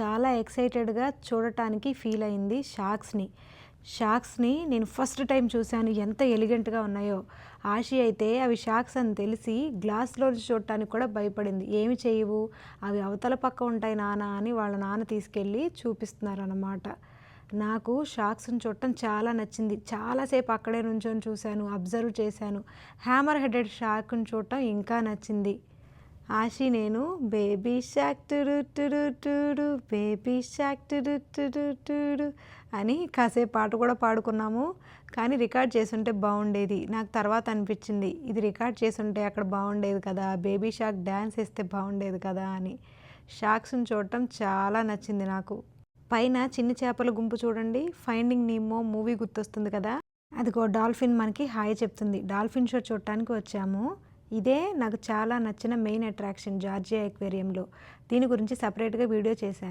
చాలా ఎక్సైటెడ్గా చూడటానికి ఫీల్ అయింది షార్క్స్ని షార్క్స్ని నేను ఫస్ట్ టైం చూశాను ఎంత ఎలిగెంట్గా ఉన్నాయో. ఆశి అయితే అవి షార్క్స్ అని తెలిసి గ్లాస్లో చూడటానికి కూడా భయపడింది. ఏమి చేయవు? అవి అవతల పక్క ఉంటాయి నాన్న అని వాళ్ళ నాన్న తీసుకెళ్ళి చూపిస్తున్నారు అన్నమాట నాకు షార్క్స్ని చూడటం చాలా నచ్చింది. చాలాసేపు అక్కడే నుంచొని చూశాను అబ్జర్వ్ చేశాను. హ్యామర్ హెడెడ్ షార్క్ని చూడటం ఇంకా నచ్చింది. ఆశి నేను. Baby shark doo doo doo doo doo doo baby shark doo doo doo doo doo doo అని కాసేపు పాట కూడా పాడుకున్నాము. కానీ రికార్డ్ చేసుంటే బాగుండేది. నాకు తర్వాత అనిపించింది ఇది రికార్డ్ చేసుంటే అక్కడ బాగుండేది కదా బేబీ షాక్ డ్యాన్స్ వేస్తే బాగుండేది కదా అని. షాక్స్ని చూడటం చాలా నచ్చింది నాకు. పైన చిన్న చేపల గుంపు చూడండి ఫైండింగ్ నీమో మూవీ గుర్తొస్తుంది కదా. అదిగో డాల్ఫిన్ మనకి హాయ్ చెప్తుంది. డాల్ఫిన్ షో చూడటానికి వచ్చాము. ఇదే నాకు చాలా నచ్చిన మెయిన్ అట్రాక్షన్ జార్జియా ఎక్వేరియంలో దీని గురించి సపరేట్గా వీడియో చేశాను.